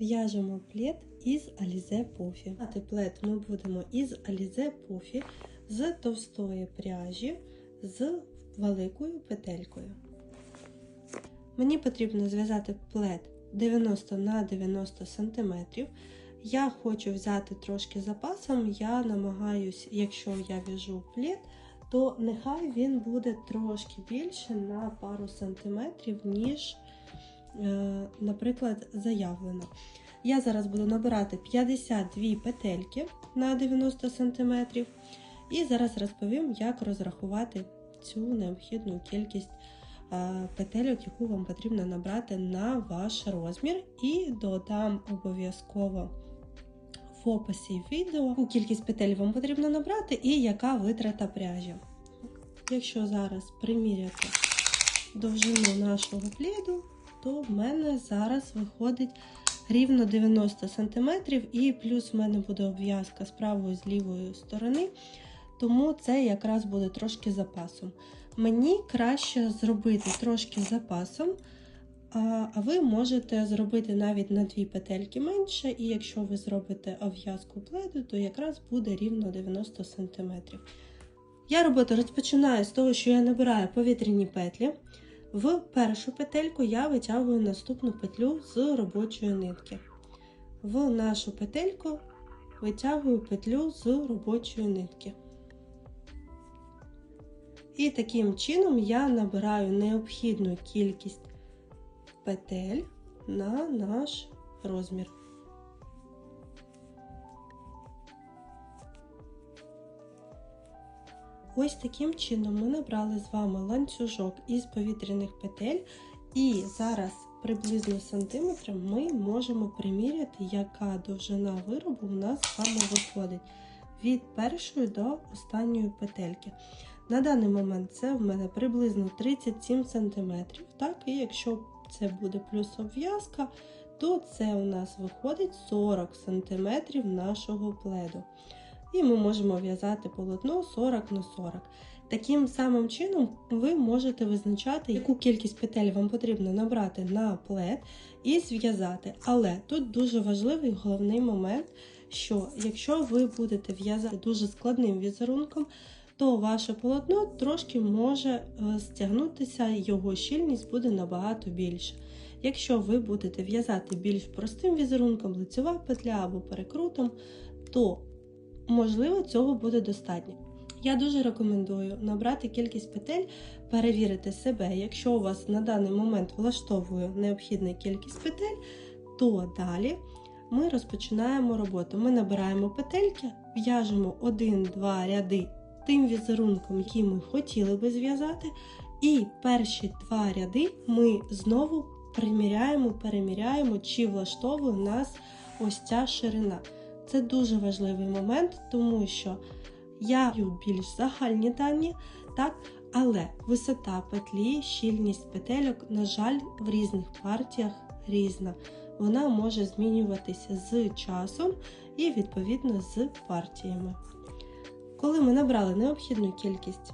В'яжемо плед із Alize Puffy. В'язати плед ми будемо із Alize Puffy з товстої пряжі з великою петелькою. Мені потрібно зв'язати плед 90 на 90 см. Я хочу взяти трошки запасом, я намагаюсь, якщо я в'яжу плед, то нехай він буде трошки більше на пару сантиметрів, ніж, наприклад, заявлено. Я зараз буду набирати 52 петельки на 90 см. І зараз розповім, як розрахувати цю необхідну кількість е, петельок, яку вам потрібно набрати на ваш розмір. І додам обов'язково в описі відео, яку кількість петель вам потрібно набрати і яка витрата пряжі. Якщо зараз приміряти довжину нашого пліду, то в мене зараз виходить рівно 90 см, і плюс в мене буде обв'язка з правої з лівої сторони, тому це якраз буде трошки запасом. Мені краще зробити трошки запасом, а ви можете зробити навіть на дві петельки менше, і якщо ви зробите обв'язку пледу, то якраз буде рівно 90 см. Я роботу розпочинаю з того, що я набираю повітряні петлі. В першу петельку я витягую наступну петлю з робочої нитки. В нашу петельку витягую петлю з робочої нитки. І таким чином я набираю необхідну кількість петель на наш розмір. Ось таким чином ми набрали з вами ланцюжок із повітряних петель, і зараз приблизно сантиметром ми можемо приміряти, яка довжина виробу у нас з вами виходить від першої до останньої петельки. На даний момент це в мене приблизно 37 см. Так, і якщо це буде плюс обв'язка, то це у нас виходить 40 см нашого пледу. І ми можемо в'язати полотно 40 на 40. Таким самим чином ви можете визначати, яку кількість петель вам потрібно набрати на плед і зв'язати. Але тут дуже важливий головний момент, що якщо ви будете в'язати дуже складним візерунком, то ваше полотно трошки може е, стягнутися, його щільність буде набагато більше. Якщо ви будете в'язати більш простим візерунком, лицева петля або перекрутом, то можливо цього буде достатньо. Я дуже рекомендую набрати кількість петель, перевірити себе. Якщо у вас на даний момент влаштовує необхідна кількість петель, то далі ми розпочинаємо роботу. Ми набираємо петельки, в'яжемо 1-2 ряди тим візерунком, який ми хотіли би зв'язати. І перші два ряди ми знову приміряємо, переміряємо, чи влаштовує нас ось ця ширина. Це дуже важливий момент, тому що я більш загальні дані, так, але висота петлі, щільність петельок, на жаль, в різних партіях різна. Вона може змінюватися з часом і, відповідно, з партіями. Коли ми набрали необхідну кількість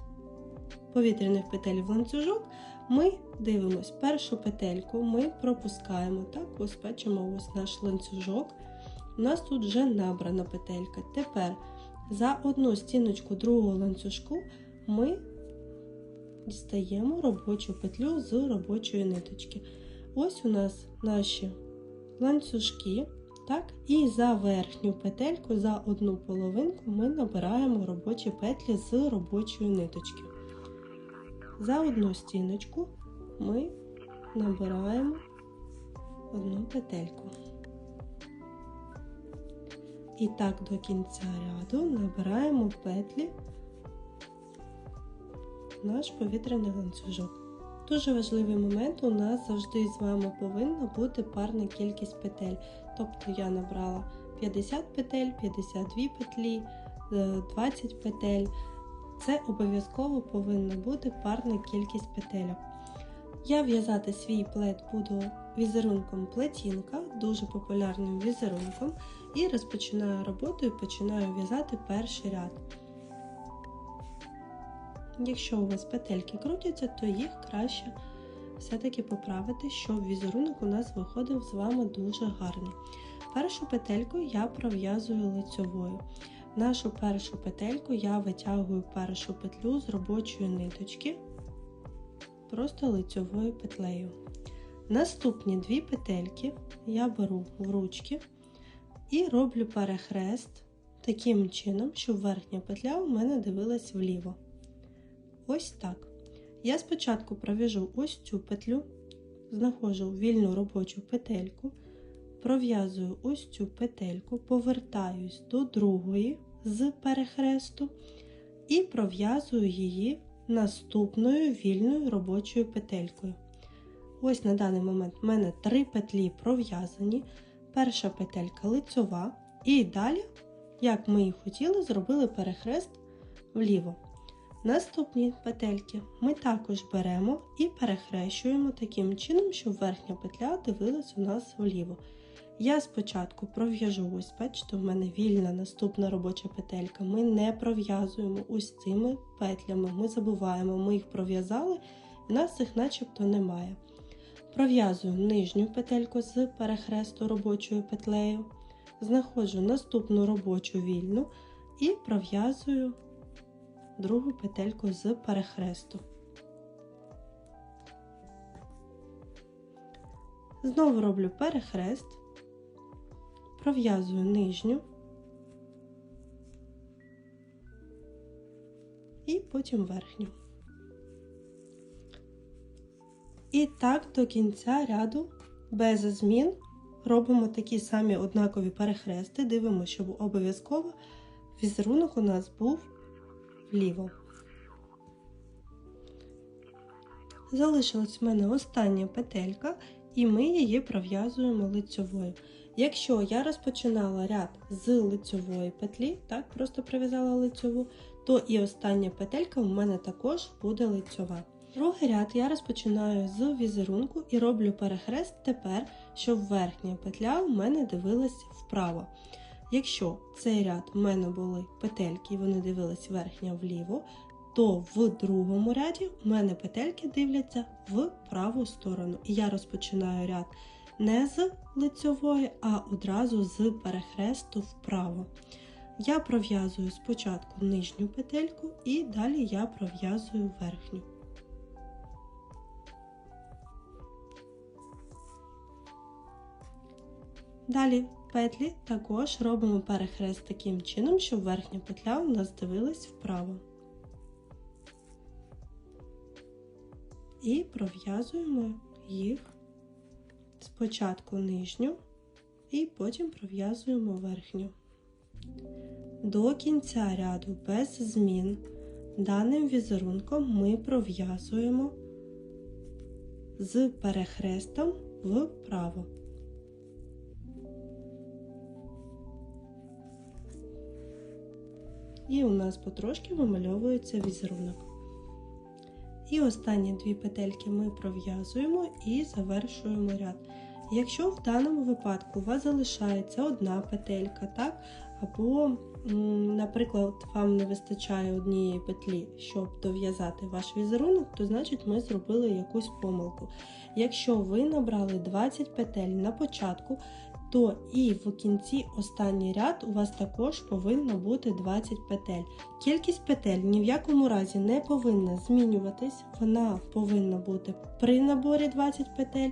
повітряних петель в ланцюжок, ми дивимось першу петельку, ми пропускаємо, так, ось ось наш ланцюжок. У нас тут вже набрана петелька. Тепер за одну стіночку другого ланцюжку ми дістаємо робочу петлю з робочої ниточки. Ось у нас наші ланцюжки. Так, І за верхню петельку, за одну половинку ми набираємо робочі петлі з робочої ниточки. За одну стіночку ми набираємо одну петельку. І так до кінця ряду набираємо петлі наш повітряний ланцюжок. Дуже важливий момент, у нас завжди з вами повинна бути парна кількість петель. Тобто я набрала 50 петель, 52 петлі, 20 е, петель. Це обов'язково повинна бути парна кількість петель. Я в'язати свій плед буду візерунком плетінка, дуже популярним візерунком, і розпочинаю роботу і починаю в'язати перший ряд. Якщо у вас петельки крутяться, то їх краще все-таки поправити, щоб візерунок у нас виходив з вами дуже гарний. Першу петельку я пров'язую лицьовою. Нашу першу петельку я витягую першу петлю з робочої ниточки, просто лицьовою петлею. Наступні дві петельки я беру в ручки і роблю перехрест таким чином, щоб верхня петля у мене дивилась вліво. Ось так. Я спочатку пров'яжу ось цю петлю, знаходжу вільну робочу петельку, пров'язую ось цю петельку, повертаюсь до другої з перехресту і пров'язую її наступною вільною робочою петелькою. Ось на даний момент в мене три петлі пров'язані, перша петелька лицьова, і далі, як ми і хотіли, зробили перехрест вліво. Наступні петельки ми також беремо і перехрещуємо таким чином, щоб верхня петля дивилась у нас вліво. Я спочатку пров'яжу, ось, бачите, в мене вільна наступна робоча петелька. Ми не пров'язуємо ось цими петлями. Ми забуваємо, ми їх пров'язали, в нас їх начебто немає. Пров'язую нижню петельку з перехресту робочою петлею, знаходжу наступну робочу вільну і пров'язую другу петельку з перехресту. Знову роблю перехрест, пров'язую нижню і потім верхню. І так до кінця ряду без змін робимо такі самі однакові перехрести, дивимося, щоб обов'язково візерунок у нас був вліво. Залишилась в мене остання петелька, і ми її пров'язуємо лицьовою. Якщо я розпочинала ряд з лицьової петлі, так, просто прив'язала лицьову, то і остання петелька в мене також буде лицьова. Другий ряд я розпочинаю з візерунку і роблю перехрест тепер, щоб верхня петля у мене дивилась вправо. Якщо цей ряд в мене були петельки і вони дивились верхня вліво, то в другому ряді у мене петельки дивляться в праву сторону. І я розпочинаю ряд не з лицьової, а одразу з перехресту вправо. Я пров'язую спочатку нижню петельку і далі я пров'язую верхню. Далі петлі також робимо перехрест таким чином, щоб верхня петля у нас дивилась вправо. І пров'язуємо їх спочатку нижню і потім пров'язуємо верхню. До кінця ряду без змін даним візерунком ми пров'язуємо з перехрестом вправо. І у нас потрошки вимальовується візерунок. І останні дві петельки ми пров'язуємо і завершуємо ряд. Якщо в даному випадку у вас залишається одна петелька, так, або, наприклад, вам не вистачає однієї петлі, щоб дов'язати ваш візерунок, то значить ми зробили якусь помилку. Якщо ви набрали 20 петель на початку, то і в кінці останній ряд у вас також повинно бути 20 петель. Кількість петель ні в якому разі не повинна змінюватись, вона повинна бути при наборі 20 петель.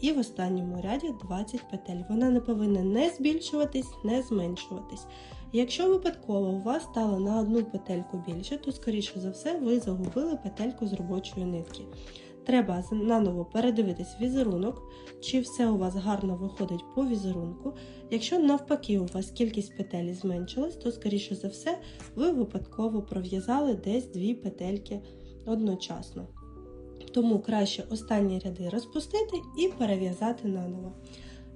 І в останньому ряді 20 петель. Вона не повинна не збільшуватись, не зменшуватись. Якщо випадково у вас стало на одну петельку більше, то, скоріше за все, ви загубили петельку з робочої нитки. Треба наново передивитись візерунок, чи все у вас гарно виходить по візерунку. Якщо навпаки у вас кількість петель зменшилась, то, скоріше за все, ви випадково пров'язали десь дві петельки одночасно. Тому краще останні ряди розпустити і перев'язати наново.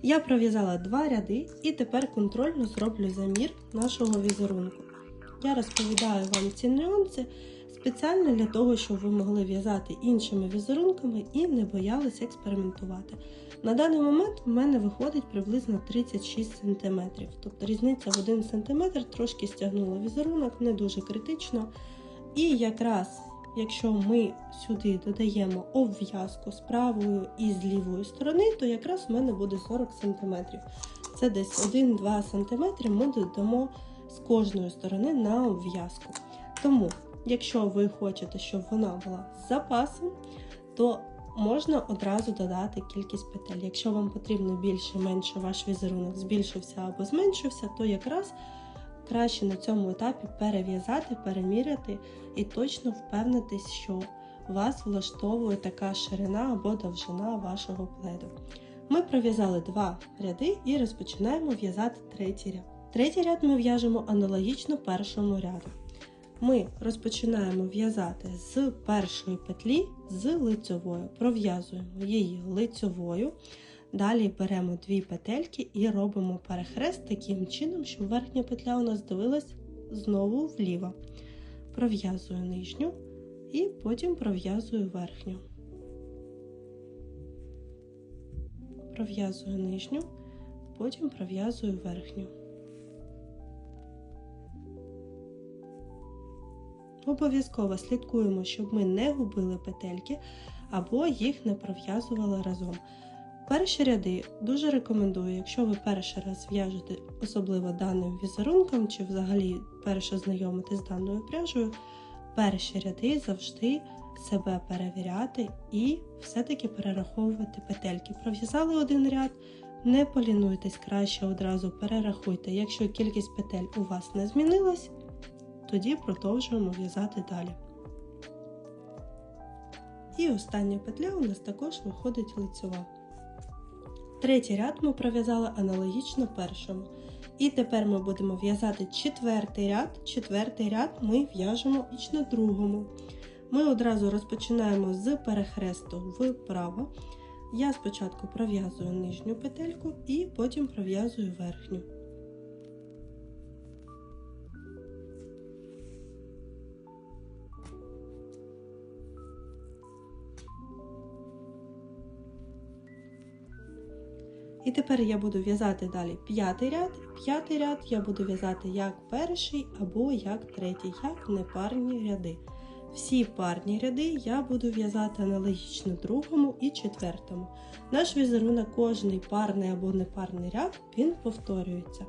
Я пров'язала два ряди і тепер контрольно зроблю замір нашого візерунку. Я розповідаю вам ці нюанси спеціально для того, щоб ви могли в'язати іншими візерунками і не боялися експериментувати. На даний момент в мене виходить приблизно 36 см, тобто різниця в 1 см трошки стягнула візерунок, не дуже критично. І якраз якщо ми сюди додаємо обв'язку з правої і з лівої сторони, то якраз у мене буде 40 см. Це десь 1-2 см ми додамо з кожної сторони на обв'язку. Тому, якщо ви хочете, щоб вона була з запасом, то можна одразу додати кількість петель. Якщо вам потрібно більше, менше ваш візерунок збільшився або зменшився, то якраз краще на цьому етапі перев'язати, переміряти і точно впевнитись, що вас влаштовує така ширина або довжина вашого пледу. Ми пров'язали два ряди і розпочинаємо в'язати третій ряд. Третій ряд ми в'яжемо аналогічно першому ряду. Ми розпочинаємо в'язати з першої петлі з лицьовою. Пров'язуємо її лицьовою. Далі беремо дві петельки і робимо перехрест таким чином, щоб верхня петля у нас дивилась знову вліво. Пров'язую нижню і потім пров'язую верхню. Пров'язую нижню, потім пров'язую верхню. Обов'язково слідкуємо, щоб ми не губили петельки або їх не пров'язували разом. Перші ряди дуже рекомендую, якщо ви перший раз в'яжете особливо даним візерунком, чи взагалі перше знайомитесь з даною пряжею, перші ряди завжди себе перевіряти і все-таки перераховувати петельки. Пров'язали один ряд, не полінуйтесь, краще одразу перерахуйте. Якщо кількість петель у вас не змінилась, тоді продовжуємо в'язати далі. І остання петля у нас також виходить лицьова. Третій ряд ми пров'язали аналогічно першому. І тепер ми будемо в'язати четвертий ряд. Четвертий ряд ми в'яжемо на другому. Ми одразу розпочинаємо з перехресту вправо. Я спочатку пров'язую нижню петельку і потім пров'язую верхню. І тепер я буду в'язати далі п'ятий ряд. П'ятий ряд я буду в'язати як перший або як третій, як непарні ряди. Всі парні ряди я буду в'язати аналогічно другому і четвертому. Наш візерунок, кожний парний або непарний ряд, він повторюється.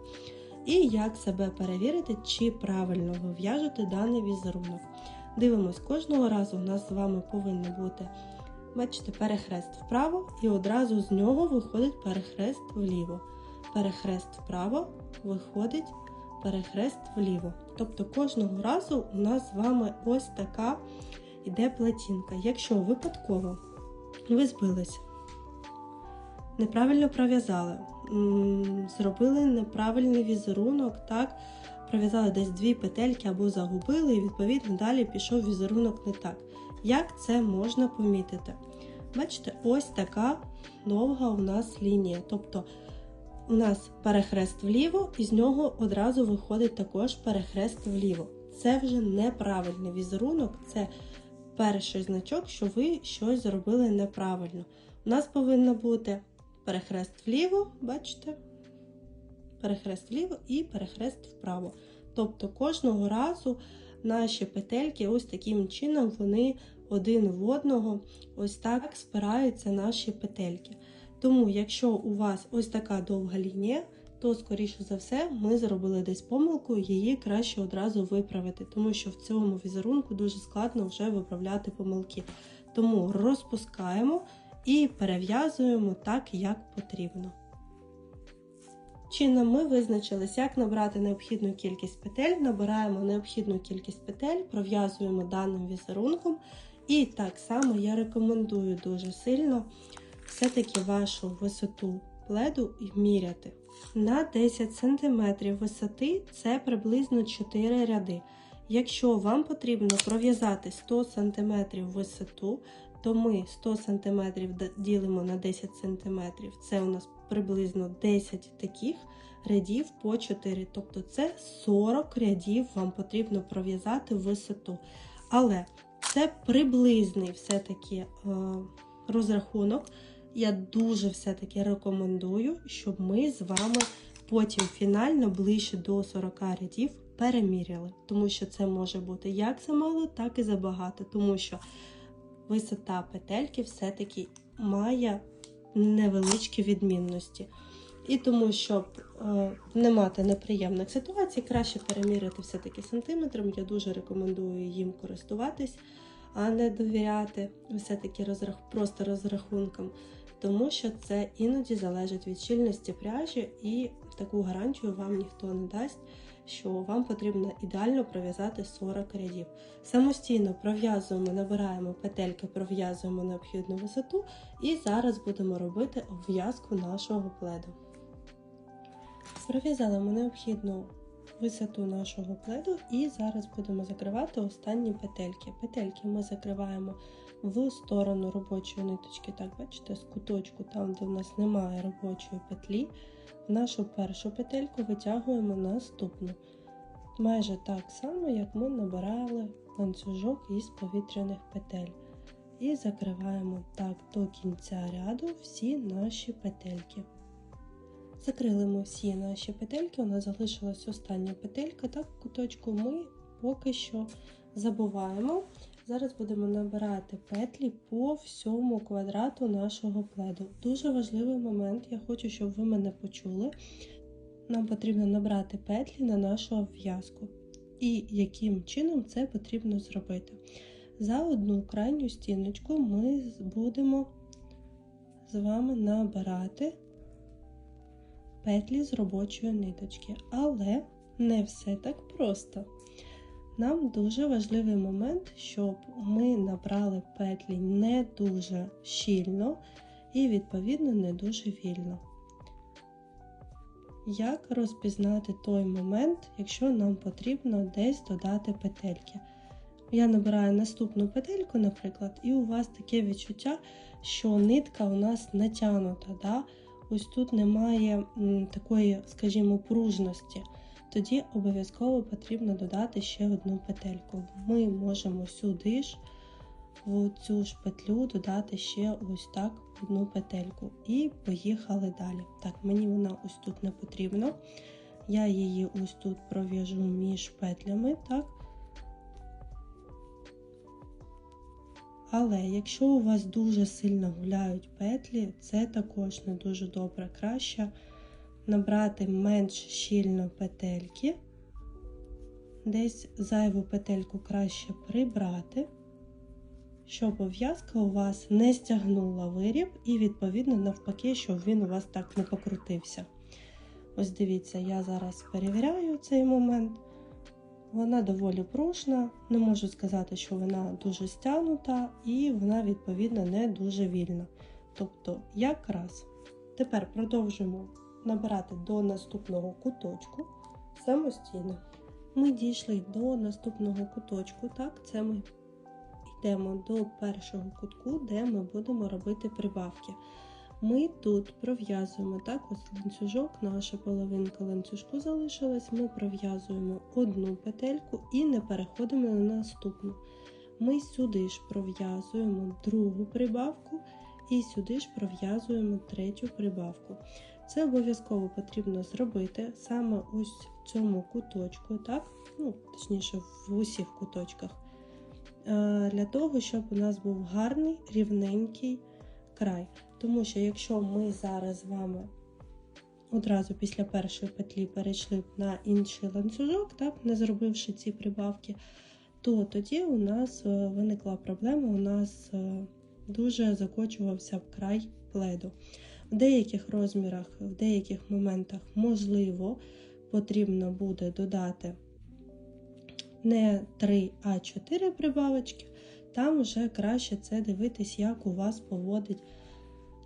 І як себе перевірити, чи правильно ви в'яжете даний візерунок. Дивимось, кожного разу у нас з вами повинно бути бачите, перехрест вправо, і одразу з нього виходить перехрест вліво. Перехрест вправо виходить перехрест вліво. Тобто кожного разу у нас з вами ось така йде платінка. Якщо випадково ви збились, неправильно пров'язали, зробили неправильний візерунок, так, пров'язали десь дві петельки або загубили, і відповідно далі пішов візерунок не так. Як це можна помітити? Бачите, ось така довга у нас лінія. Тобто у нас перехрест вліво, і з нього одразу виходить також перехрест вліво. Це вже неправильний візерунок, це перший значок, що ви щось зробили неправильно. У нас повинно бути перехрест вліво, бачите? Перехрест вліво і перехрест вправо. Тобто кожного разу наші петельки ось таким чином вони один в одного ось так спираються наші петельки. Тому, якщо у вас ось така довга лінія, то, скоріше за все, ми зробили десь помилку, її краще одразу виправити, тому що в цьому візерунку дуже складно вже виправляти помилки. Тому розпускаємо і перев'язуємо так, як потрібно. Чином ми визначились, як набрати необхідну кількість петель, набираємо необхідну кількість петель, пров'язуємо даним візерунком. І так само я рекомендую дуже сильно все-таки вашу висоту пледу міряти. На 10 см висоти це приблизно 4 ряди. Якщо вам потрібно пров'язати 100 см висоту, то ми 100 см ділимо на 10 см. Це у нас приблизно 10 таких рядів по 4. Тобто це 40 рядів вам потрібно пров'язати висоту. Але це приблизний все-таки е, розрахунок. Я дуже все-таки рекомендую, щоб ми з вами потім фінально ближче до 40 рядів переміряли, тому що це може бути як замало, так і забагато, тому що висота петельки все-таки має невеличкі відмінності. І тому, щоб е, не мати неприємних ситуацій, краще переміряти все-таки сантиметром. Я дуже рекомендую їм користуватись, а не довіряти все-таки розрах... просто розрахункам, тому що це іноді залежить від щільності пряжі, і таку гарантію вам ніхто не дасть, що вам потрібно ідеально пров'язати 40 рядів. Самостійно пров'язуємо, набираємо петельки, пров'язуємо необхідну висоту, і зараз будемо робити обв'язку нашого пледу. Пров'язали ми необхідну висоту нашого пледу і зараз будемо закривати останні петельки. Петельки ми закриваємо в сторону робочої ниточки, так, бачите, з куточку, там, де в нас немає робочої петлі, в нашу першу петельку витягуємо наступну. Майже так само, як ми набирали ланцюжок із повітряних петель. І закриваємо так до кінця ряду всі наші петельки. Закрили ми всі наші петельки, у нас залишилась остання петелька, так куточку ми поки що забуваємо. Зараз будемо набирати петлі по всьому квадрату нашого пледу. Дуже важливий момент, я хочу, щоб ви мене почули. Нам потрібно набрати петлі на нашу обв'язку. І яким чином це потрібно зробити. За одну крайню стіночку ми будемо з вами набирати петлі з робочої ниточки. Але не все так просто. Нам дуже важливий момент, щоб ми набрали петлі не дуже щільно і, відповідно, не дуже вільно. Як розпізнати той момент, якщо нам потрібно десь додати петельки? Я набираю наступну петельку, наприклад, і у вас таке відчуття, що нитка у нас натягнута. Да? Ось тут немає такої, скажімо, пружності, тоді обов'язково потрібно додати ще одну петельку. Ми можемо сюди ж в цю ж петлю додати ще ось так одну петельку. І поїхали далі. Так, мені вона ось тут не потрібна. Я її ось тут пров'яжу між петлями, так, Але якщо у вас дуже сильно гуляють петлі, це також не дуже добре. Краще набрати менш щільно петельки, десь зайву петельку краще прибрати, щоб обв'язка у вас не стягнула виріб, і, відповідно, навпаки, щоб він у вас так не покрутився. Ось дивіться, я зараз перевіряю цей момент. Вона доволі пружна, не можу сказати, що вона дуже стягнута, і вона, відповідно, не дуже вільна. Тобто, якраз. Тепер продовжуємо набирати до наступного куточку самостійно. Ми дійшли до наступного куточку, так, це ми йдемо до першого кутку, де ми будемо робити прибавки. Ми тут пров'язуємо так, ось ланцюжок, наша половинка ланцюжку залишилась, ми пров'язуємо одну петельку і не переходимо на наступну. Ми сюди ж пров'язуємо другу прибавку і сюди ж пров'язуємо третю прибавку. Це обов'язково потрібно зробити саме ось в цьому куточку, так? ну, точніше, в усіх куточках, е, для того, щоб у нас був гарний рівненький край. Тому що якщо ми зараз з вами одразу після першої петлі перейшли б на інший ланцюжок, так, не зробивши ці прибавки, то тоді у нас е, виникла проблема, у нас е, дуже закочувався край пледу. В деяких розмірах, в деяких моментах, можливо, потрібно буде додати не 3, а 4 прибавочки, там вже краще це дивитись, як у вас поводить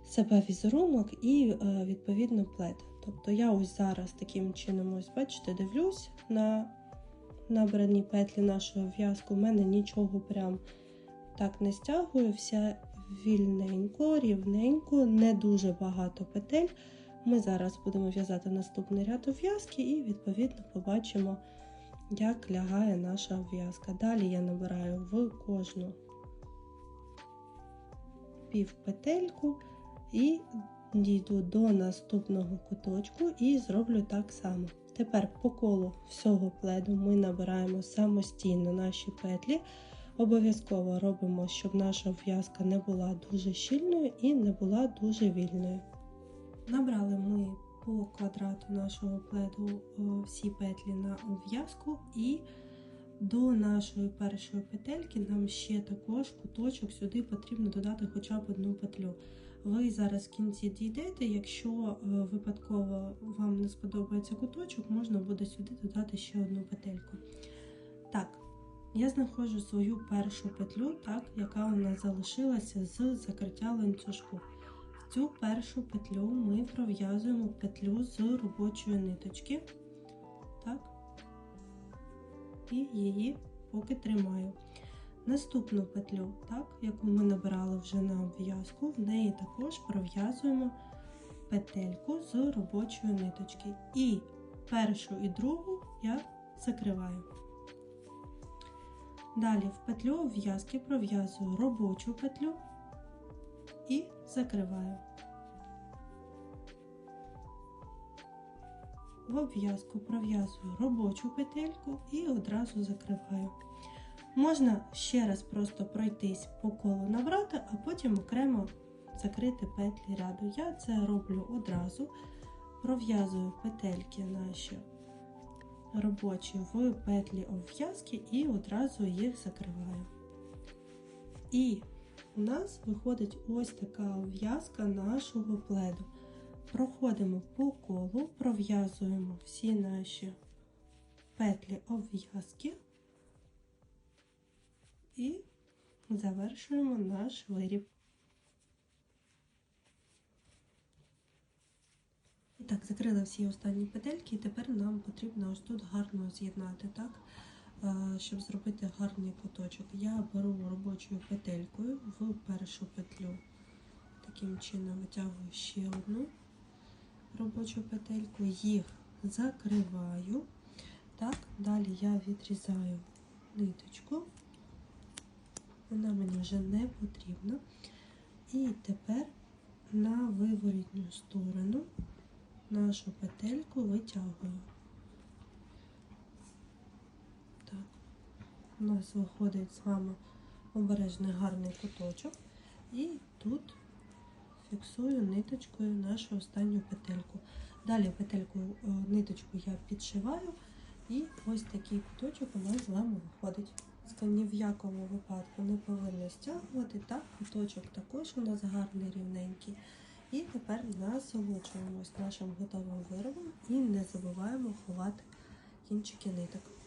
себе візерунок і, е, відповідно, плед. Тобто я ось зараз таким чином, ось, бачите, дивлюсь на набрані петлі нашого в'язку. У мене нічого прям так не стягує, все вільненько, рівненько, не дуже багато петель. Ми зараз будемо в'язати наступний ряд обв'язки і, відповідно, побачимо, як лягає наша обв'язка. Далі я набираю в кожну півпетельку і дійду до наступного куточку і зроблю так само. Тепер по колу всього пледу ми набираємо самостійно наші петлі. Обов'язково робимо, щоб наша в'язка не була дуже щільною і не була дуже вільною. Набрали ми по квадрату нашого пледу е, всі петлі на обв'язку і до нашої першої петельки нам ще також куточок сюди потрібно додати хоча б одну петлю. Ви зараз в кінці дійдете, якщо е, випадково вам не сподобається куточок, можна буде сюди додати ще одну петельку. Так, я знаходжу свою першу петлю, так, яка у нас залишилася з закриття ланцюжку. В цю першу петлю ми пров'язуємо петлю з робочої ниточки. Так, і її поки тримаю. Наступну петлю, так, яку ми набирали вже на обв'язку, в неї також пров'язуємо петельку з робочої ниточки. І першу і другу я закриваю. Далі в петлю обв'язки пров'язую робочу петлю і закриваю. В обв'язку пров'язую робочу петельку і одразу закриваю. Можна ще раз просто пройтись по колу набрати, а потім окремо закрити петлі ряду. Я це роблю одразу, пров'язую петельки наші робочі в петлі обв'язки і одразу їх закриваю. І у нас виходить ось така обв'язка нашого пледу. Проходимо по колу, пров'язуємо всі наші петлі обв'язки і завершуємо наш виріб. Так, закрила всі останні петельки, і тепер нам потрібно ось тут гарно з'єднати, так? Е, Щоб зробити гарний куточок. Я беру робочою петелькою в першу петлю. Таким чином витягую ще одну робочу петельку, їх закриваю. Так, далі я відрізаю ниточку, вона мені вже не потрібна. І тепер на виворітню сторону нашу петельку витягую. Так, у нас виходить з вами обережний гарний куточок, і тут фіксую ниточкою нашу останню петельку. Далі петельку е, ниточку я підшиваю, і ось такий куточок у нас з вами виходить. Ні в якому випадку не повинно стягувати, так, куточок також у нас гарний рівненький. І тепер насолоджуємось нашим готовим виробом і не забуваємо ховати кінчики ниток.